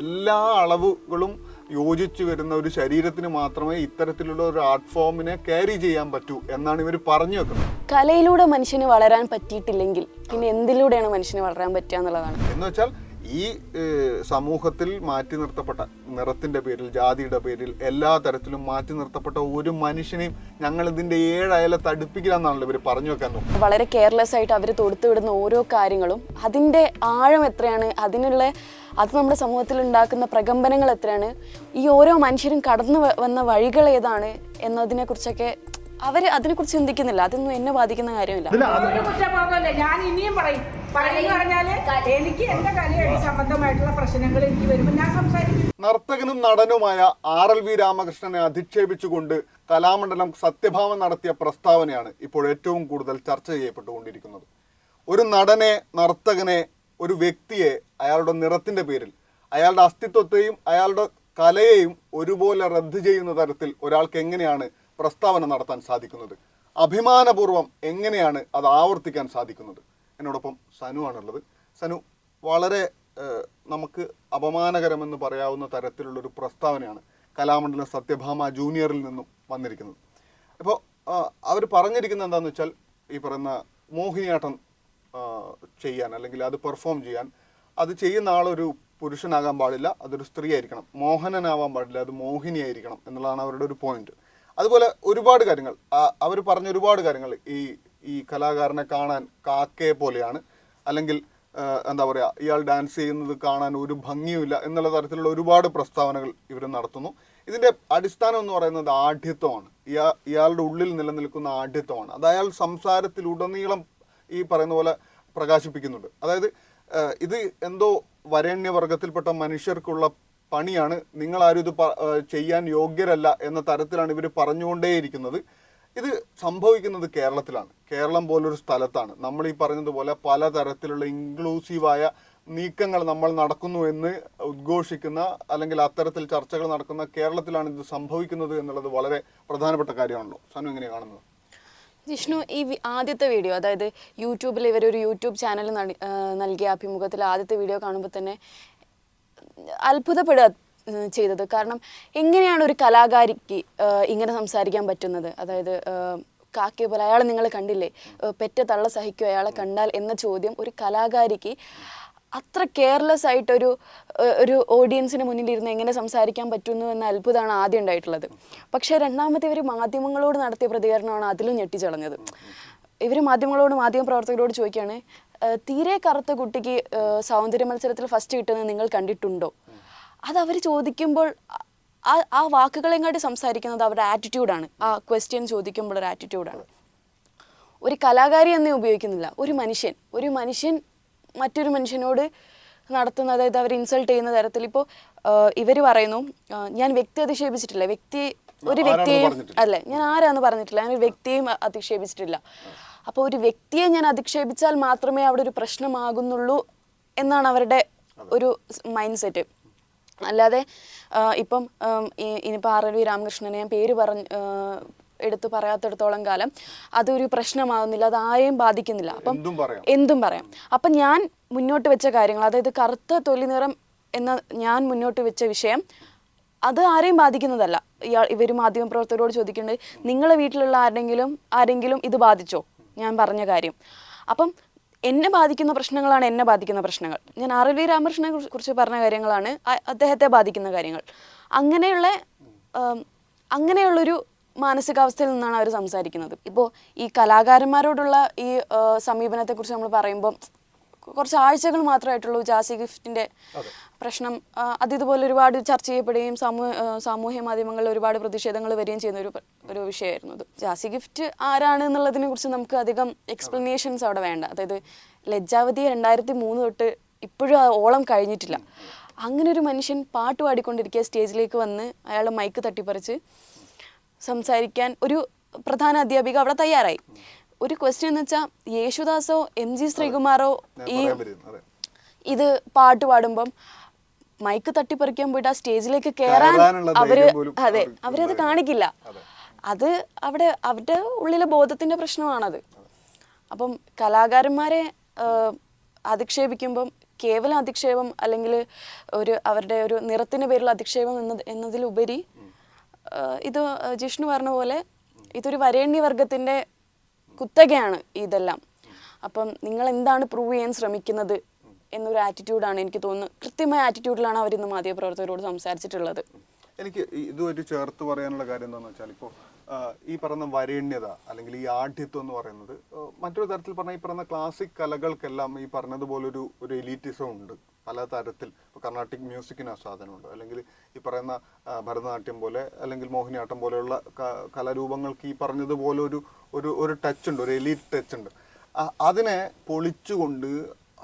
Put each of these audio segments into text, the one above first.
എല്ലാ അളവുകളും യോജിച്ചു വരുന്ന ഒരു ശരീരത്തിന് മാത്രമേ ഇത്തരത്തിലുള്ള ഒരു ആർട്ട് ഫോമിനെ ക്യാരി ചെയ്യാൻ പറ്റൂ എന്നാണ് ഇവർ പറഞ്ഞു വെക്കുന്നത്. കലയിലൂടെ മനുഷ്യന് വളരാൻ പറ്റിയിട്ടില്ലെങ്കിൽ പിന്നെ എന്തിലൂടെയാണ് മനുഷ്യന് വളരാൻ പറ്റുക എന്നുള്ളതാണ്. എന്ന് വെച്ചാൽ ഈ സമൂഹത്തിൽ മാറ്റി നിർത്തപ്പെട്ട നിറത്തിന്റെ പേരിൽ ജാതിയുടെ പേരിൽ എല്ലാ തരത്തിലും മാറ്റി നിർത്തപ്പെട്ട ഒരു മനുഷ്യനെയും ഞങ്ങൾ ഇതിന്റെ ഏഴയല തടുപ്പിക്കില്ലെന്നാണല്ലോ ഇവർ പറഞ്ഞു വെക്കാൻ നോക്കുന്നത്. വളരെ കെയർലെസ് ആയിട്ട് അവർ തൊടുത്തുവിടുന്ന ഓരോ കാര്യങ്ങളും അതിന്റെ ആഴം എത്രയാണ് അതിനുള്ള അത് നമ്മുടെ സമൂഹത്തിൽ ഉണ്ടാക്കുന്ന പ്രകമ്പനങ്ങൾ എത്രയാണ്? ഈ ഓരോ മനുഷ്യരും കടന്നു വന്ന വഴികൾ ഏതാണ് എന്നതിനെക്കുറിച്ചൊക്കെ അവർ അതിനെക്കുറിച്ച് ചിന്തിക്കുന്നില്ല. അതൊന്നും എന്നെ ബാധിക്കുന്ന കാര്യമില്ല. ഞാൻ ഇനിയും പറയും. എനിക്ക് എന്റെ കലയായിട്ട് സംബന്ധമായിട്ടുള്ള പ്രശ്നങ്ങൾ എനിക്ക് വരുമ്പോൾ ഞാൻ സംസാരിക്കും. നർത്തകനും നടനുമായ ആർ എൽ വി രാമകൃഷ്ണനെ അധിക്ഷേപിച്ചുകൊണ്ട് കലാമണ്ഡലം സത്യഭാവം നടത്തിയ പ്രസ്താവനയാണ് ഇപ്പോൾ ഏറ്റവും കൂടുതൽ ചർച്ച ചെയ്യപ്പെട്ടുകൊണ്ടിരിക്കുന്നത്. ഒരു നടനെ നർത്തകനെ ഒരു വ്യക്തിയെ അയാളുടെ നിറത്തിന്റെ പേരിൽ അയാളുടെ അസ്തിത്വത്തെയും അയാളുടെ കലയെയും ഒരുപോലെ റദ്ദ് ചെയ്യുന്ന തരത്തിൽ ഒരാൾക്ക് എങ്ങനെയാണ് പ്രസ്താവന നടത്താൻ സാധിക്കുന്നത്? അഭിമാനപൂർവം എങ്ങനെയാണ് അത് ആവർത്തിക്കാൻ സാധിക്കുന്നത്? എന്നോടൊപ്പം സനു ആണുള്ളത്. സനു വളരെ നമുക്ക് അപമാനകരമെന്ന് പറയാവുന്ന തരത്തിലുള്ള ഒരു പ്രസ്താവനയാണ് കലാമണ്ഡലം സത്യഭാമ ജൂനിയറിൽ നിന്നും വന്നിരിക്കുന്നത്. അപ്പോൾ അവർ പറഞ്ഞിരിക്കുന്നത് എന്താണെന്ന് വെച്ചാൽ ഈ പറയുന്ന മോഹിനിയാട്ടം ചെയ്യാൻ അല്ലെങ്കിൽ അത് പെർഫോം ചെയ്യാൻ. അത് ചെയ്യുന്ന ആളൊരു പുരുഷനാകാൻ പാടില്ല അതൊരു സ്ത്രീ ആയിരിക്കണം മോഹനനാവാൻ പാടില്ല അത് മോഹിനി ആയിരിക്കണം എന്നുള്ളതാണ് അവരുടെ ഒരു പോയിന്റ് അതുപോലെ ഒരുപാട് കാര്യങ്ങൾ. അവർ പറഞ്ഞ ഒരുപാട് കാര്യങ്ങൾ. ഈ ഈ കലാകാരനെ കാണാൻ കാക്കയെ പോലെയാണ്. അല്ലെങ്കിൽ എന്താ പറയുക ഇയാൾ ഡാൻസ് ചെയ്യുന്നത് കാണാൻ ഒരു ഭംഗിയുമില്ല എന്നുള്ള തരത്തിലുള്ള ഒരുപാട് പ്രസ്താവനകൾ ഇവർ നടത്തുന്നു. ഇതിന്റെ അടിസ്ഥാനം എന്ന് പറയുന്നത് ആഢ്യത്വമാണ്. ഇയാ ഇയാളുടെ ഉള്ളിൽ നിലനിൽക്കുന്ന ആഢ്യത്വമാണ്. അത് അയാൾ സംസാരത്തിലുടനീളം ഈ പറയുന്ന പോലെ പ്രകാശിപ്പിക്കുന്നുണ്ട്. അതായത് ഇത് എന്തോ വരേണ്യവർഗത്തിൽപ്പെട്ട മനുഷ്യർക്കുള്ള പണിയാണ്. നിങ്ങൾ ആരും ഇത് ചെയ്യാൻ യോഗ്യരല്ല എന്ന തരത്തിലാണ് ഇവർ പറഞ്ഞുകൊണ്ടേയിരിക്കുന്നത്. ഇത് സംഭവിക്കുന്നത് കേരളത്തിലാണ്. കേരളം പോലൊരു സ്ഥലത്താണ്. നമ്മൾ ഈ പറഞ്ഞതുപോലെ പലതരത്തിലുള്ള ഇൻക്ലൂസീവായ നീക്കങ്ങൾ നമ്മൾ നടക്കുന്നു എന്ന് ഉദ്ഘോഷിക്കുന്ന അല്ലെങ്കിൽ അത്തരത്തിൽ ചർച്ചകൾ നടക്കുന്ന കേരളത്തിലാണ് ഇത് സംഭവിക്കുന്നത് എന്നുള്ളത് വളരെ പ്രധാനപ്പെട്ട കാര്യമാണല്ലോ. സനു എങ്ങനെയാണ് കാണുന്നത്? ജിഷ്ണു ഈ ആദ്യത്തെ വീഡിയോ അതായത് യൂട്യൂബിൽ ഇവരൊരു യൂട്യൂബ് ചാനൽ നൽകിയ അഭിമുഖത്തിൽ ആദ്യത്തെ വീഡിയോ കാണുമ്പോൾ തന്നെ അത്ഭുതപ്പെടുക ചെയ്തത്. കാരണം എങ്ങനെയാണ് ഒരു കലാകാരിക്ക് ഇങ്ങനെ സംസാരിക്കാൻ പറ്റുന്നത്? അതായത് കാക്കിയ പോലെ അയാളെ നിങ്ങൾ കണ്ടില്ലേ? പെറ്റ തള്ള സഹിക്കും അയാളെ കണ്ടാൽ എന്ന ചോദ്യം ഒരു കലാകാരിക്ക് അത്ര കെയർലെസ് ആയിട്ടൊരു ഒരു ഓഡിയൻസിന് മുന്നിലിരുന്ന് എങ്ങനെ സംസാരിക്കാൻ പറ്റുന്നു എന്ന അത്ഭുതമാണ് ആദ്യം ഉണ്ടായിട്ടുള്ളത്. പക്ഷേ രണ്ടാമത്തെ ഇവർ മാധ്യമങ്ങളോട് നടത്തിയ പ്രതികരണമാണ് അതിലും ഞെട്ടിച്ചളഞ്ഞത്. ഇവർ മാധ്യമങ്ങളോട് മാധ്യമ പ്രവർത്തകരോട് ചോദിക്കുകയാണ് "ഏഹ് തീരെ കറുത്ത കുട്ടിക്ക് സൗന്ദര്യ മത്സരത്തിൽ ഫസ്റ്റ് കിട്ടുന്നത് നിങ്ങൾ കണ്ടിട്ടുണ്ടോ? അത് അവർ ചോദിക്കുമ്പോൾ ആ ആ വാക്കുകളെങ്ങാട്ടി സംസാരിക്കുന്നത് അവരുടെ ആറ്റിറ്റ്യൂഡാണ് ആ ക്വസ്റ്റ്യൻ ചോദിക്കുമ്പോൾ ഒരു ആറ്റിറ്റ്യൂഡാണ് ഒരു കലാകാരി എന്നേ ഉപയോഗിക്കുന്നില്ല. ഒരു മനുഷ്യൻ. ഒരു മനുഷ്യൻ മറ്റൊരു മനുഷ്യനോട് നടത്തുന്ന അതായത് അവർ ഇൻസൾട്ട് ചെയ്യുന്ന തരത്തിൽ. ഇപ്പോൾ ഇവർ പറയുന്നു ഞാൻ വ്യക്തി അധിക്ഷേപിച്ചിട്ടില്ല. വ്യക്തി ഒരു വ്യക്തിയും വ്യക്തിയെയും. അല്ലേ ഞാൻ ആരാന്ന് പറഞ്ഞിട്ടില്ല. ഞാൻ ഒരു വ്യക്തിയെയും അധിക്ഷേപിച്ചിട്ടില്ല. അപ്പോൾ ഒരു വ്യക്തിയെ ഞാൻ അധിക്ഷേപിച്ചാൽ മാത്രമേ അവിടെ ഒരു പ്രശ്നമാകുന്നുള്ളൂ എന്നാണ് അവരുടെ ഒരു മൈൻഡ് സെറ്റ് അല്ലാതെ ഇപ്പം ഇനിയിപ്പോൾ ആർ എൽ വി രാമകൃഷ്ണനെ ഞാൻ പേര് പറഞ്ഞ് എടുത്ത് പറയാത്തിടത്തോളം കാലം അതൊരു പ്രശ്നമാവുന്നില്ല അത് ആരെയും ബാധിക്കുന്നില്ല. അപ്പം എന്തും പറയാം. അപ്പം ഞാൻ മുന്നോട്ട് വെച്ച കാര്യങ്ങൾ അതായത് കറുത്ത തൊലി നിറം എന്ന ഞാൻ മുന്നോട്ട് വെച്ച വിഷയം അത് ആരെയും ബാധിക്കുന്നതല്ല. ഇയാൾ ഇവർ മാധ്യമപ്രവർത്തകരോട് ചോദിക്കേണ്ടത് നിങ്ങളെ വീട്ടിലുള്ള ആരെങ്കിലും ആരെങ്കിലും ഇത് ബാധിച്ചോ? ഞാൻ പറഞ്ഞ കാര്യം. അപ്പം എന്നെ ബാധിക്കുന്ന പ്രശ്നങ്ങളാണ് എന്നെ ബാധിക്കുന്ന പ്രശ്നങ്ങൾ. ഞാൻ ആർ എൽ വി രാമകൃഷ്ണനെ കുറിച്ച് പറഞ്ഞ കാര്യങ്ങളാണ് അദ്ദേഹത്തെ ബാധിക്കുന്ന കാര്യങ്ങൾ. അങ്ങനെയുള്ള അങ്ങനെയുള്ളൊരു മാനസികാവസ്ഥയിൽ നിന്നാണ് അവർ സംസാരിക്കുന്നത്. ഇപ്പോൾ ഈ കലാകാരന്മാരോടുള്ള ഈ സമീപനത്തെക്കുറിച്ച് നമ്മൾ പറയുമ്പോൾ കുറച്ച് ആഴ്ചകൾ മാത്രമായിട്ടുള്ളൂ ജാസി ഗിഫ്റ്റിന്റെ പ്രശ്നം. അത് ഇതുപോലെ ഒരുപാട് ചർച്ച ചെയ്യപ്പെടുകയും സമൂഹ സാമൂഹ്യ മാധ്യമങ്ങളിൽ ഒരുപാട് പ്രതിഷേധങ്ങൾ വരികയും ചെയ്യുന്ന ഒരു ഒരു വിഷയമായിരുന്നു അത്. ജാസി ഗിഫ്റ്റ് ആരാണ് എന്നുള്ളതിനെ കുറിച്ച് നമുക്ക് അധികം എക്സ്പ്ലനേഷൻസ് അവിടെ വേണ്ട. അതായത് ലജ്ജാവതി രണ്ടായിരത്തി മൂന്ന് തൊട്ട് ഇപ്പോഴും ആ ഓളം കഴിഞ്ഞിട്ടില്ല. അങ്ങനെ ഒരു മനുഷ്യൻ പാട്ട് പാടിക്കൊണ്ടിരിക്കുക സ്റ്റേജിലേക്ക് വന്ന് അയാൾ മൈക്ക് തട്ടിപ്പറിച്ച് സംസാരിക്കാൻ ഒരു പ്രധാന അധ്യാപിക അവിടെ തയ്യാറായി. ഒരു ക്വസ്റ്റ്യൻ എന്ന് വെച്ചാൽ യേശുദാസോ എം ജി ശ്രീകുമാറോ ഈ ഇത് പാട്ട് പാടുമ്പം മൈക്ക് തട്ടിപ്പറിക്കാൻ പോയിട്ട് ആ സ്റ്റേജിലേക്ക് കയറാൻ അവർ അതെ അവരത് കാണിക്കില്ല. അത്. അവിടെ അവരുടെ ഉള്ളിലെ ബോധത്തിന്റെ പ്രശ്നമാണത്. അപ്പം കലാകാരന്മാരെ അധിക്ഷേപിക്കുമ്പം കേവലം അധിക്ഷേപം അല്ലെങ്കിൽ ഒരു അവരുടെ ഒരു നിറത്തിന്റെ പേരിൽ അധിക്ഷേപം എന്നത് എന്നതിലുപരി ഇത് ജിഷ്ണു പറഞ്ഞ പോലെ ഇതൊരു വരേണ്യവർഗത്തിന്റെ കുത്തകയാണ് ഇതെല്ലാം. അപ്പം നിങ്ങൾ എന്താണ് പ്രൂവ് ചെയ്യാൻ ശ്രമിക്കുന്നത് എന്നൊരു ആറ്റിറ്റ്യൂഡാണ് എനിക്ക് തോന്നുന്നത്. കൃത്യമായ ആറ്റിറ്റ്യൂഡിലാണ് അവർ ഇന്ന് മാധ്യമപ്രവർത്തകരോട് സംസാരിച്ചിട്ടുള്ളത്. എനിക്ക് ഇത് ഇതുമായിട്ട് ചേർത്ത് പറയാനുള്ള കാര്യം എന്താണെന്ന് വെച്ചാൽ ഇപ്പോൾ ഈ പറയുന്ന വരേണ്യത അല്ലെങ്കിൽ ഈ ആഢ്യത്വം എന്ന് പറയുന്നത് മറ്റൊരു തരത്തിൽ പറഞ്ഞാൽ ഈ പറയുന്ന ക്ലാസിക് കലകൾക്കെല്ലാം ഈ പറഞ്ഞതുപോലൊരു ഒരു എലീറ്റിസം ഉണ്ട്. പല തരത്തിൽ ഇപ്പോൾ കർണാട്ടിക് മ്യൂസിക്കിന് ആസ്വാദനമുണ്ട്. അല്ലെങ്കിൽ ഈ പറയുന്ന ഭരതനാട്യം പോലെ അല്ലെങ്കിൽ മോഹിനിയാട്ടം പോലെയുള്ള കലാരൂപങ്ങൾക്ക് ഈ പറഞ്ഞതുപോലെ ഒരു ഒരു ഒരു ടച്ച് ഉണ്ട് ഒരു എലീറ്റ് ടച്ച് ഉണ്ട് അതിനെ പൊളിച്ചുകൊണ്ട്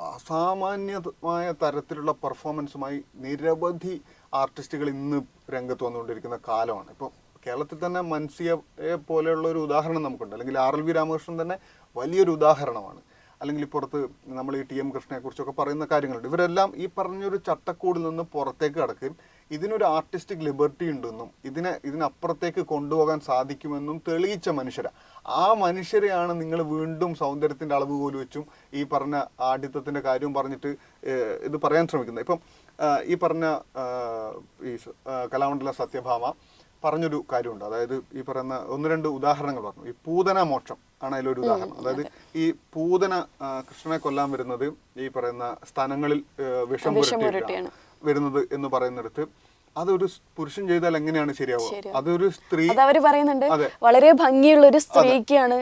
അസാമാന്യമായ തരത്തിലുള്ള പെർഫോമൻസുമായി നിരവധി ആർട്ടിസ്റ്റുകൾ ഇന്ന് രംഗത്ത് വന്നുകൊണ്ടിരിക്കുന്ന കാലമാണ്. ഇപ്പോൾ കേരളത്തിൽ തന്നെ മൻസിയെ പോലെയുള്ള ഒരു ഉദാഹരണം നമുക്കുണ്ട്. അല്ലെങ്കിൽ ആർ എൽ വി രാമകൃഷ്ണൻ തന്നെ വലിയൊരു ഉദാഹരണമാണ്. അല്ലെങ്കിൽ പുറത്ത് നമ്മൾ ഈ ടി എം കൃഷ്ണനെ കുറിച്ചൊക്കെ പറയുന്ന കാര്യങ്ങളുണ്ട്. ഇവരെല്ലാം ഈ പറഞ്ഞൊരു ചട്ടക്കൂടിൽ നിന്ന് പുറത്തേക്ക് കടക്കുകയും ഇതിനൊരു ആർട്ടിസ്റ്റിക് ലിബർട്ടി ഉണ്ടെന്നും ഇതിനെ ഇതിനപ്പുറത്തേക്ക് കൊണ്ടുപോകാൻ സാധിക്കുമെന്നും തെളിയിച്ച മനുഷ്യരാണ് ആ മനുഷ്യരെയാണ് നിങ്ങൾ വീണ്ടും സൗന്ദര്യത്തിന്റെ അളവ് പോലും വെച്ചും ഈ പറഞ്ഞ ആഢ്യത്വത്തിന്റെ കാര്യവും പറഞ്ഞിട്ട് ഇത് പറയാൻ ശ്രമിക്കുന്നത്. ഇപ്പം ഈ പറഞ്ഞ ഈ കലാമണ്ഡല സത്യഭാമ പറഞ്ഞൊരു കാര്യമുണ്ട്. അതായത് ഈ പറയുന്ന ഒന്ന് രണ്ട് ഉദാഹരണങ്ങൾ പറഞ്ഞു. ഈ പൂതന മോക്ഷം ആണ് അതിലൊരു ഉദാഹരണം. അതായത് ഈ പൂതന കൃഷ്ണനെ കൊല്ലാൻ വരുന്നത് ഈ പറയുന്ന സ്ഥലങ്ങളിൽ വിഷം പുരട്ടിയിട്ടാണ് വരുന്നത് എന്ന് പറയുന്നിടത്ത് അതൊരു പുരുഷൻ ചെയ്താൽ എങ്ങനെയാണ് ശരിയാവുക? അതൊരു സ്ത്രീ അത് അവർ പറയുന്നുണ്ട്. വളരെ ഭംഗിയുള്ള ഒരു സ്ത്രീക്കാണ്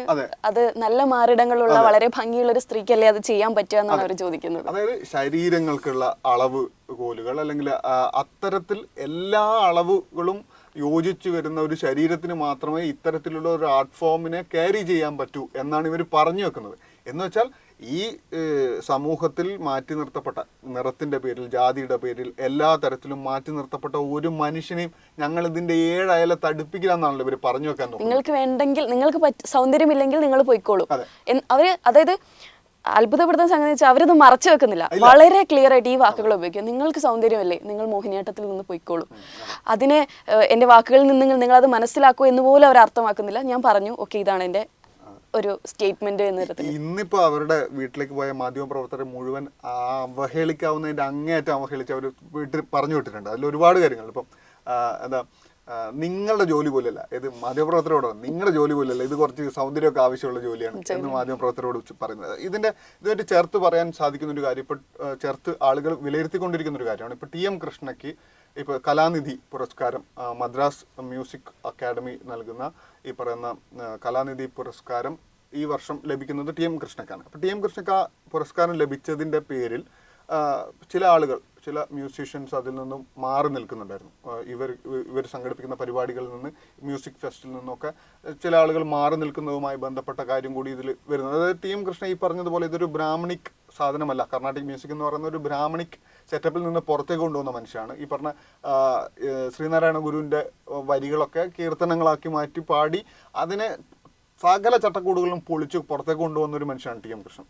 അത്. നല്ല മാറിടങ്ങളുള്ള വളരെ ഭംഗിയുള്ള ഒരു സ്ത്രീക്കല്ലേ അത് ചെയ്യാൻ പറ്റുക എന്നാണ് അവർ ചോദിക്കുന്നത്. അതായത് ശരീരങ്ങൾക്കുള്ള അളവ് കോലുകൾ അല്ലെങ്കിൽ അത്തരത്തിൽ എല്ലാ അളവുകളും യോജിച്ചു വരുന്ന ഒരു ശരീരത്തിന് മാത്രമേ ഇത്തരത്തിലുള്ള ഒരു ആർട്ട് ഫോമിനെ ക്യാരി ചെയ്യാൻ പറ്റൂ എന്നാണ് ഇവർ പറഞ്ഞു വെക്കുന്നത് എന്ന് വെച്ചാൽ ഈ സമൂഹത്തിൽ മാറ്റി നിർത്തപ്പെട്ട നിറത്തിന്റെ പേരിൽ ജാതിയുടെ പേരിൽ എല്ലാ തരത്തിലും മാറ്റി നിർത്തപ്പെട്ട ഒരു മനുഷ്യനെയും ഞങ്ങൾ ഇതിന്റെ ഏഴയല തടുപ്പിക്കില്ല എന്നാണല്ലോ ഇവർ പറഞ്ഞു വെക്കാൻ നിങ്ങൾക്ക് വേണ്ടെങ്കിൽ നിങ്ങൾക്ക് സൗന്ദര്യമില്ലെങ്കിൽ നിങ്ങൾ പോയിക്കോളൂ. അവർ അതായത് അത്ഭുതപ്പെടുത്തുന്ന സംഗതി വെച്ചാൽ അവരത് മറച്ചു വെക്കുന്നില്ല. വളരെ ക്ലിയർ ആയിട്ട് ഈ വാക്കുകൾ ഉപയോഗിക്കും. നിങ്ങൾക്ക് സൗന്ദര്യമല്ലേ? നിങ്ങൾ മോഹിനിയാട്ടത്തിൽ നിന്ന് പോയിക്കോളൂ. അതിനെ എന്റെ എന്റെ വാക്കുകളിൽ നിന്ന് നിങ്ങൾ അത് മനസ്സിലാക്കൂ എന്ന് പോലും അവർ അർത്ഥമാക്കുന്നില്ല. ഞാൻ പറഞ്ഞു ഓക്കെ ഇതാണ് എന്റെ ഒരു സ്റ്റേറ്റ്മെന്റ് ഇന്നിപ്പോ അവരുടെ വീട്ടിലേക്ക് പോയ മാധ്യമ പ്രവർത്തകരെ മുഴുവൻ അവഹേളിക്കാവുന്നതിന്റെ അങ്ങേയറ്റം അവഹേളിച്ച് അവർ വീട്ടിൽ പറഞ്ഞു വിട്ടിട്ടുണ്ട്. അതിൽ ഒരുപാട് കാര്യങ്ങൾ. ഇപ്പം എന്താ നിങ്ങളുടെ ജോലി പോലെയല്ല. ഇത് മാധ്യമപ്രവർത്തകരോട് നിങ്ങളുടെ ജോലി പോലെയല്ല. ഇത് കുറച്ച് സൗന്ദര്യമൊക്കെ ആവശ്യമുള്ള ജോലിയാണ് എന്ന് മാധ്യമപ്രവർത്തകരോട് പറയുന്നത്. ഇതിന്റെ ഇതുമായിട്ട് ചേർത്ത് പറയാൻ സാധിക്കുന്ന ഒരു കാര്യം ഇപ്പൊ ചേർത്ത് ആളുകൾ വിലയിരുത്തിക്കൊണ്ടിരിക്കുന്ന ഒരു കാര്യമാണ്. ഇപ്പൊ ടി എം കൃഷ്ണയ്ക്ക് ഇപ്പൊ കലാനിധി പുരസ്കാരം മദ്രാസ് മ്യൂസിക് അക്കാദമി നൽകുന്ന ഈ പറയുന്ന കലാനിധി പുരസ്കാരം ഈ വർഷം ലഭിക്കുന്നത് ടി എം കൃഷ്ണക്കാണ് അപ്പോൾ ടി എം കൃഷ്ണക്ക് ആ പുരസ്കാരം ലഭിച്ചതിന്റെ പേരിൽ ചില ആളുകൾ ചില മ്യൂസീഷ്യൻസ് അതിൽ നിന്നും മാറി നിൽക്കുന്നുണ്ടായിരുന്നു. ഇവർ ഇവർ സംഘടിപ്പിക്കുന്ന പരിപാടികളിൽ നിന്ന് മ്യൂസിക് ഫെസ്റ്റിൽ നിന്നൊക്കെ ചില ആളുകൾ മാറി നിൽക്കുന്നതുമായി ബന്ധപ്പെട്ട കാര്യം കൂടി ഇതിൽ വരുന്നത്. അതായത് ടി എം കൃഷ്ണ ഈ പറഞ്ഞതുപോലെ ഇതൊരു ബ്രാഹ്മണിക് സാധനമല്ല. കർണാട്ടിക് മ്യൂസിക് എന്ന് പറയുന്ന ഒരു ബ്രാഹ്മണിക് സെറ്റപ്പിൽ നിന്ന് പുറത്തേക്ക് കൊണ്ടുവന്ന മനുഷ്യനാണ്. ഈ പറഞ്ഞ ശ്രീനാരായണ ഗുരുവിന്റെ വരികളൊക്കെ കീർത്തനങ്ങളാക്കി മാറ്റി പാടി അതിനെ സകല ചട്ടക്കൂടുകളും പൊളിച്ച് പുറത്തേക്ക് കൊണ്ടുവന്ന ഒരു മനുഷ്യനാണ് T M Krishnan.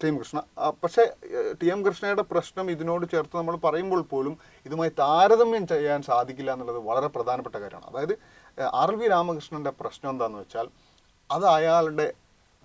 T M Krishna. പക്ഷേ ടി എം കൃഷ്ണയുടെ പ്രശ്നം ഇതിനോട് ചേർത്ത് നമ്മൾ പറയുമ്പോൾ പോലും ഇതുമായി താരതമ്യം ചെയ്യാൻ സാധിക്കില്ല എന്നുള്ളത് വളരെ പ്രധാനപ്പെട്ട കാര്യമാണ്. അതായത് ആർ എൽ വി രാമകൃഷ്ണന്റെ പ്രശ്നം എന്താണെന്ന് വെച്ചാൽ അത് അയാളുടെ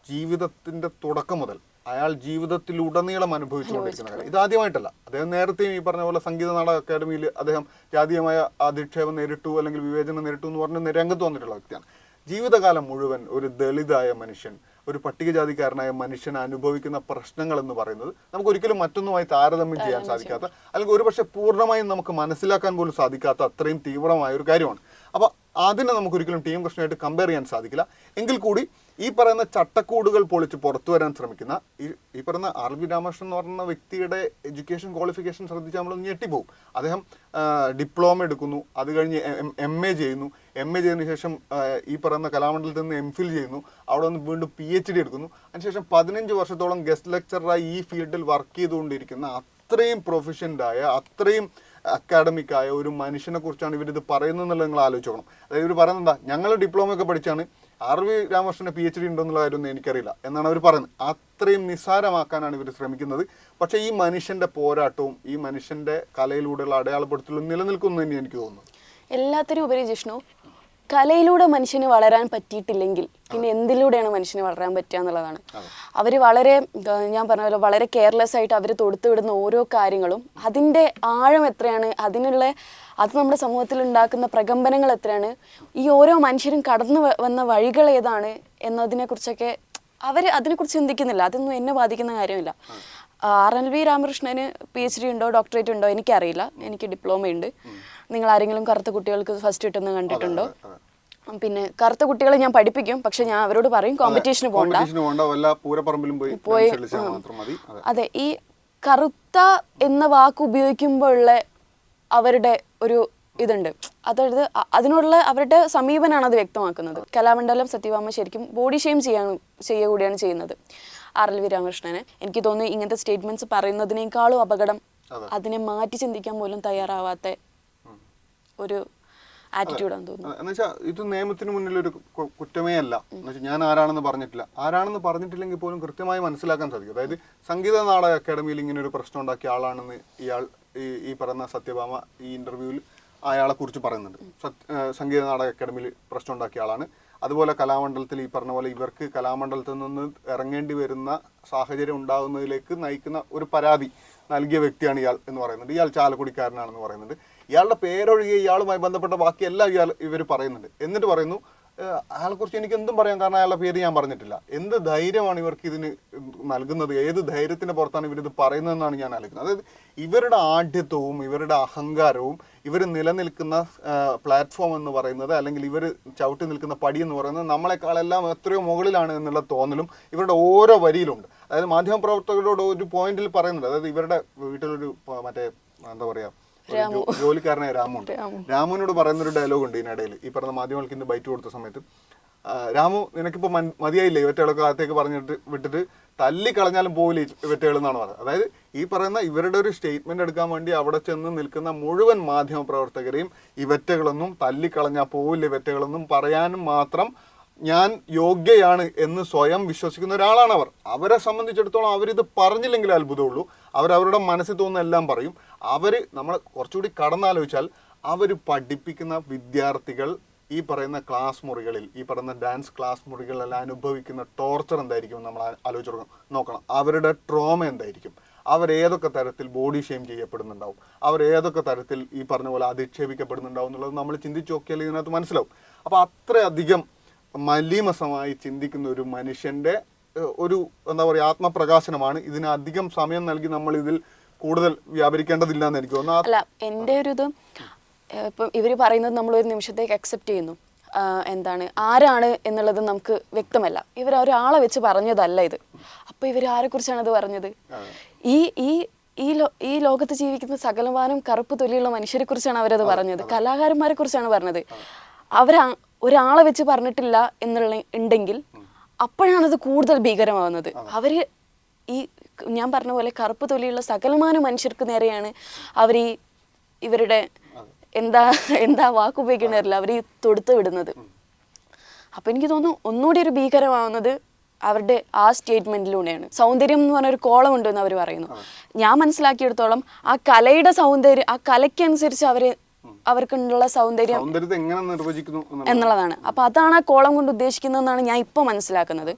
ജീവിതത്തിന്റെ തുടക്കം മുതൽ അയാൾ ജീവിതത്തിലുടനീളം അനുഭവിച്ചുകൊണ്ടിരിക്കുന്ന കാര്യം. ഇതാദ്യമായിട്ടല്ല അദ്ദേഹം നേരത്തെയും ഈ പറഞ്ഞ പോലെ സംഗീത നാടക അക്കാദമിയിൽ അദ്ദേഹം ജാതീയമായ അധിക്ഷേപം നേരിട്ടു അല്ലെങ്കിൽ വിവേചനം നേരിട്ടു എന്ന് പറഞ്ഞ് രംഗത്ത് വന്നിട്ടുള്ള വ്യക്തിയാണ്. ജീവിതകാലം മുഴുവൻ ഒരു ദളിതായ മനുഷ്യൻ ഒരു പട്ടികജാതിക്കാരനായ മനുഷ്യൻ അനുഭവിക്കുന്ന പ്രശ്നങ്ങൾ എന്ന് പറയുന്നത് നമുക്ക് ഒരിക്കലും മറ്റൊന്നുമായി താരതമ്യം ചെയ്യാൻ സാധിക്കാത്ത അല്ലെങ്കിൽ ഒരുപക്ഷെ പൂർണമായും നമുക്ക് മനസ്സിലാക്കാൻ പോലും സാധിക്കാത്ത അത്രയും തീവ്രമായ ഒരു കാര്യമാണ്. അപ്പോൾ അതിനെ നമുക്ക് ഒരിക്കലും ടി എം കൃഷ്ണനായിട്ട് കമ്പയർ ചെയ്യാൻ സാധിക്കില്ല. എങ്കിൽ കൂടി ഈ പറയുന്ന ചട്ടക്കൂടുകൾ പൊളിച്ച് പുറത്തു വരാൻ ശ്രമിക്കുന്ന ഈ ഈ പറയുന്ന ആർ വി രാമകൃഷ്ണൻ എന്ന് പറയുന്ന വ്യക്തിയുടെ എഡ്യൂക്കേഷൻ ക്വാളിഫിക്കേഷൻ ശ്രദ്ധിച്ചാൽ നമ്മൾ ഞെട്ടിപ്പോവും അദ്ദേഹം ഡിപ്ലോമ എടുക്കുന്നു. അത് കഴിഞ്ഞ് എം എ ചെയ്യുന്നു. എം എ ചെയ്തതിന് ശേഷം ഈ പറയുന്ന കലാമണ്ഡലത്തിൽ നിന്ന് എം ഫിൽ ചെയ്യുന്നു. അവിടെ നിന്ന് വീണ്ടും പി എച്ച് ഡി എടുക്കുന്നു. അതിനുശേഷം പതിനഞ്ച് വർഷത്തോളം ഗസ്റ്റ് ലെക്ചറായി ഈ ഫീൽഡിൽ വർക്ക് ചെയ്തുകൊണ്ടിരിക്കുന്ന അത്രയും പ്രൊഫഷ്യന്റായ അത്രയും അക്കാഡമിക്കായ ഒരു മനുഷ്യനെ കുറിച്ചാണ് ഇവരിത് പറയുന്നത് എന്നുള്ളത് നിങ്ങൾ ആലോചിക്കണം അതായത് ഇവർ പറയുന്നത് എന്താ? ഞങ്ങൾ ഡിപ്ലോമ ഒക്കെ പഠിച്ചാണ്. ആർ വി രാമകൃഷ്ണന് പി എച്ച് ഡി ഉണ്ടോ എന്നുള്ള കാര്യമൊന്നും എനിക്കറിയില്ല എന്നാണ് അവർ പറയുന്നത്. അത്രയും നിസ്സാരമാക്കാനാണ് ഇവർ ശ്രമിക്കുന്നത്. പക്ഷേ ഈ മനുഷ്യന്റെ പോരാട്ടവും ഈ മനുഷ്യന്റെ കലയിലൂടെയുള്ള അടയാളപ്പെടുത്തലും നിലനിൽക്കുന്നു തന്നെ എനിക്ക് തോന്നുന്നു എല്ലാത്തിനും ഉപരി ജിഷ്ണു കലയിലൂടെ മനുഷ്യന് വളരാൻ പറ്റിയിട്ടില്ലെങ്കിൽ പിന്നെ എന്തിലൂടെയാണ് മനുഷ്യന് വളരാൻ പറ്റുക എന്നുള്ളതാണ്. അവർ വളരെ ഞാൻ പറഞ്ഞ പോലെ വളരെ കെയർലെസ് ആയിട്ട് അവർ തൊടുത്തു വിടുന്ന ഓരോ കാര്യങ്ങളും അതിന്റെ ആഴം എത്രയാണ് അതിനുള്ള അത് നമ്മുടെ സമൂഹത്തിൽ ഉണ്ടാക്കുന്ന പ്രകമ്പനങ്ങൾ എത്രയാണ്? ഈ ഓരോ മനുഷ്യരും കടന്നു വന്ന വഴികൾ ഏതാണ് എന്നതിനെക്കുറിച്ചൊക്കെ അവർ അതിനെക്കുറിച്ച് ചിന്തിക്കുന്നില്ല. അതൊന്നും എന്നെ ബാധിക്കുന്ന കാര്യമില്ല. ആർ എൽ വി രാമകൃഷ്ണന് പി എച്ച് ഡി ഉണ്ടോ ഡോക്ടറേറ്റ് ഉണ്ടോ എനിക്കറിയില്ല. എനിക്ക് ഡിപ്ലോമ ഉണ്ട്. നിങ്ങൾ ആരെങ്കിലും കറുത്ത കുട്ടികൾക്ക് ഫസ്റ്റ് കിട്ടുന്ന കണ്ടിട്ടുണ്ടോ? പിന്നെ കറുത്ത കുട്ടികളെ ഞാൻ പഠിപ്പിക്കും. പക്ഷെ ഞാൻ അവരോട് പറയും കോമ്പറ്റീഷന് പോകണ്ട പോയി അതെ. ഈ കറുത്ത എന്ന വാക്ക് ഉപയോഗിക്കുമ്പോഴുള്ള അവരുടെ ഒരു ഇതുണ്ട്. അതായത് അതിനുള്ള അവരുടെ സമീപനമാണ് അത് വ്യക്തമാക്കുന്നത്. കലാമണ്ഡലം സത്യഭാമ ശരിക്കും ബോഡി ഷെയിം ചെയ്യാൻ ചെയ്യുക കൂടിയാണ് ചെയ്യുന്നത്. ആർ എൽ വി രാമകൃഷ്ണന് എനിക്ക് തോന്നുന്നു ഇങ്ങനത്തെ സ്റ്റേറ്റ്മെന്റ്സ് പറയുന്നതിനേക്കാളും അപകടം അതിനെ മാറ്റി ചിന്തിക്കാൻ പോലും തയ്യാറാവാത്ത ഒരു ആറ്റിറ്റ്യൂഡാന്ന് തോന്നുന്നു. എന്നുവെച്ചാൽ ഇത് നിയമത്തിന് മുന്നിൽ ഒരു കുറ്റമേ അല്ല. ഞാൻ ആരാണെന്ന് പറഞ്ഞിട്ടില്ല. ആരാണെന്ന് പറഞ്ഞിട്ടില്ലെങ്കിൽ പോലും കൃത്യമായി മനസ്സിലാക്കാൻ സാധിക്കും. അതായത് സംഗീത നാടക അക്കാദമിയിൽ ഇങ്ങനെ ഒരു പ്രശ്നം ഉണ്ടാക്കിയ ആളാണെന്ന് ഇയാൾ ഈ ഈ പറയുന്ന സത്യഭാമ ഈ ഇന്റർവ്യൂവിൽ അയാളെ കുറിച്ച് പറയുന്നുണ്ട്. സംഗീത നാടക അക്കാദമിയിൽ പ്രശ്നം ഉണ്ടാക്കിയ ആളാണ്. അതുപോലെ കലാമണ്ഡലത്തിൽ ഈ പറഞ്ഞ പോലെ ഇവർക്ക് കലാമണ്ഡലത്തിൽ നിന്ന് ഇറങ്ങേണ്ടി വരുന്ന സാഹചര്യം ഉണ്ടാകുന്നതിലേക്ക് നയിക്കുന്ന ഒരു പരാതി നൽകിയ വ്യക്തിയാണ് ഇയാൾ എന്ന് പറയുന്നുണ്ട്. ഇയാൾ ചാലക്കുടിക്കാരനാണെന്ന് പറയുന്നുണ്ട്. ഇയാളുടെ പേരൊഴികെ ഇയാളുമായി ബന്ധപ്പെട്ട ബാക്കിയെല്ലാം ഇയാൾ ഇവർ പറയുന്നുണ്ട്. എന്നിട്ട് പറയുന്നു "ഏഹ്, അയാളെക്കുറിച്ച് എനിക്ക് എന്തും പറയാം. കാരണം അയാളുടെ പേര് ഞാൻ പറഞ്ഞിട്ടില്ല. എന്ത് ധൈര്യമാണ് ഇവർക്ക് ഇതിന് നൽകുന്നത്? ഏത് ധൈര്യത്തിന്റെ പുറത്താണ് ഇവരിത് പറയുന്നതെന്നാണ് ഞാൻ ആലോചിക്കുന്നത്. അതായത് ഇവരുടെ ആഢ്യത്വവും ഇവരുടെ അഹങ്കാരവും ഇവർ നിലനിൽക്കുന്ന പ്ലാറ്റ്ഫോം എന്ന് പറയുന്നത് അല്ലെങ്കിൽ ഇവർ ചവിട്ടി നിൽക്കുന്ന പടി എന്ന് പറയുന്നത് നമ്മളെക്കാളെല്ലാം എത്രയോ മുകളിലാണ് എന്നുള്ള തോന്നലും ഇവരുടെ ഓരോ വരിയിലുണ്ട്. അതായത് മാധ്യമപ്രവർത്തകരോട് ഒരു പോയിന്റിൽ പറയുന്നുണ്ട്. അതായത് ഇവരുടെ വീട്ടിലൊരു മറ്റേ എന്താ പറയാ ഒരു രാമു. ജോലിക്കാരനായ രാമുണ്ട്. രാമുവിനോട് പറയുന്ന ഒരു ഡയലോഗ് ഉണ്ട് ഇതിനിടയിൽ. ഈ പറഞ്ഞ മാധ്യമങ്ങൾക്ക് ഇന്ന് ബൈറ്റ് കൊടുത്ത സമയത്ത്. രാമു നിനക്കിപ്പോ മതിയായില്ലേ ഇവറ്റകളൊക്കെ അകത്തേക്ക് പറഞ്ഞിട്ട് വിട്ടിട്ട്? തല്ലിക്കളഞ്ഞാലും പോവില്ല ഇവറ്റകൾ എന്നാണ് പറയുന്നത് അതായത് ഈ പറയുന്ന ഇവരുടെ ഒരു സ്റ്റേറ്റ്മെന്റ് എടുക്കാൻ വേണ്ടി അവിടെ ചെന്ന് നിൽക്കുന്ന മുഴുവൻ മാധ്യമ പ്രവർത്തകരെയും ഇവറ്റകളൊന്നും തല്ലിക്കളഞ്ഞാൽ പോവില്ല ഇവറ്റകളൊന്നും പറയാനും മാത്രം ഞാൻ യോഗ്യയാണ് എന്ന് സ്വയം വിശ്വസിക്കുന്ന ഒരാളാണ് അവർ അവരെ സംബന്ധിച്ചിടത്തോളം അവരിത് പറഞ്ഞില്ലെങ്കിൽ അത്ഭുതമുള്ളൂ. അവരവരുടെ മനസ്സിൽ തോന്നുന്ന എല്ലാം പറയും. അവർ നമ്മൾ കുറച്ചുകൂടി കടന്നാലോചിച്ചാൽ അവർ പഠിപ്പിക്കുന്ന വിദ്യാർത്ഥികൾ ഈ പറയുന്ന ക്ലാസ് മുറികളിൽ ഈ പറയുന്ന ഡാൻസ് ക്ലാസ് മുറികളിലെല്ലാം അനുഭവിക്കുന്ന ടോർച്ചർ എന്തായിരിക്കും നമ്മൾ ആലോചിച്ച് നോക്കണം. അവരുടെ ട്രോമ എന്തായിരിക്കും? അവരേതൊക്കെ തരത്തിൽ ബോഡി ഷെയിം ചെയ്യപ്പെടുന്നുണ്ടാവും? അവർ ഏതൊക്കെ തരത്തിൽ ഈ പറഞ്ഞ പോലെ അധിക്ഷേപിക്കപ്പെടുന്നുണ്ടാവും എന്നുള്ളത് നമ്മൾ ചിന്തിച്ച് നോക്കിയാൽ ഇതിനകത്ത് മനസ്സിലാവും. അപ്പോൾ അത്രയധികം മലീമസമായി ചിന്തിക്കുന്ന ഒരു മനുഷ്യന്റെ ഒരു എന്താ പറയുക ആത്മപ്രകാശനമാണ്. ഇതിനധികം സമയം നൽകി നമ്മൾ ഇതിൽ കൂടുതൽ വ്യാപരിക്കേണ്ടതില്ല എന്ന് എനിക്ക് തോന്നുന്നു. അല്ല എന്റെ ഒരു ഇത് ഇപ്പം ഇവർ പറയുന്നത് നമ്മൾ ഒരു നിമിഷത്തേക്ക് അക്സെപ്റ്റ് ചെയ്യുന്നു. എന്താണ് ആരാണ് എന്നുള്ളത് നമുക്ക് വ്യക്തമല്ല. ഇവർ ഒരാളെ വെച്ച് പറഞ്ഞതല്ല ഇത്. അപ്പൊ ഇവർ ആരെക്കുറിച്ചാണ് ഇത് പറഞ്ഞത്? ഈ ഈ ഈ ലോ ഈ ലോകത്ത് ജീവിക്കുന്ന സകലമാനം കറുപ്പ് തൊലിയുള്ള മനുഷ്യരെ കുറിച്ചാണ് അവരത് പറഞ്ഞത്. കലാകാരന്മാരെ കുറിച്ചാണ് പറഞ്ഞത്. അവർ ഒരാളെ വെച്ച് പറഞ്ഞിട്ടില്ല എന്നുള്ള ഉണ്ടെങ്കിൽ അപ്പോഴാണ് അത് കൂടുതൽ ഭീകരമാവുന്നത്. അവർ ഈ ഞാൻ പറഞ്ഞ പോലെ കറുപ്പ് തൊലിയുള്ള സകലമാന മനുഷ്യർക്ക് നേരെയാണ് അവർ ഈ ഇവരുടെ എന്താ എന്താ വാക്ക് ഉപയോഗിക്കണമല്ല അവർ ഈ തൊടുത്ത് വിടുന്നത്. അപ്പം എനിക്ക് തോന്നുന്നു ഒന്നുകൂടി ഒരു ഭീകരമാവുന്നത് അവരുടെ ആ സ്റ്റേറ്റ്മെന്റിലൂടെയാണ് സൗന്ദര്യം എന്ന് പറഞ്ഞ ഒരു കോളം ഉണ്ടെന്ന് അവർ പറയുന്നു. ഞാൻ മനസ്സിലാക്കിയെടുത്തോളം ആ കലയുടെ സൗന്ദര്യം ആ കലയ്ക്കനുസരിച്ച് അവർ അവർക്കുള്ള സൗന്ദര്യം എങ്ങനെ നിർവചിക്കുന്നു എന്നുള്ളതാണ്. അപ്പൊ അതാണ് ആ കോളം കൊണ്ട് ഉദ്ദേശിക്കുന്നതെന്നാണ് ഞാൻ ഇപ്പൊ മനസ്സിലാക്കുന്നത്.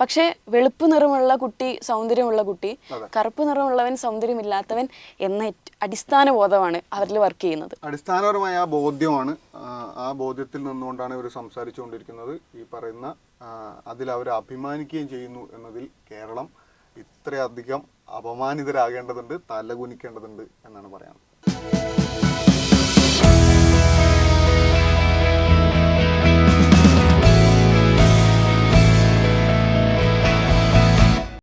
പക്ഷേ വെളുപ്പ് നിറമുള്ള കുട്ടി സൗന്ദര്യമുള്ള കുട്ടി കറുപ്പ് നിറമുള്ളവൻ സൗന്ദര്യമില്ലാത്തവൻ എന്ന അടിസ്ഥാന ബോധമാണ് അവരിൽ വർക്ക് ചെയ്യുന്നത്. അടിസ്ഥാനപരമായ ആ ബോധ്യമാണ് ആ, ആ ബോധ്യത്തിൽ നിന്നുകൊണ്ടാണ് ഇവർ സംസാരിച്ചുകൊണ്ടിരിക്കുന്നത്. ഈ പറയുന്ന അതിൽ അവർ അഭിമാനിക്കുകയും ചെയ്യുന്നു എന്നതിൽ കേരളം ഇത്രയധികം അപമാനിതരാകേണ്ടതുണ്ട് തലകുനിക്കേണ്ടതുണ്ട് എന്നാണ് പറയാനുള്ളത്.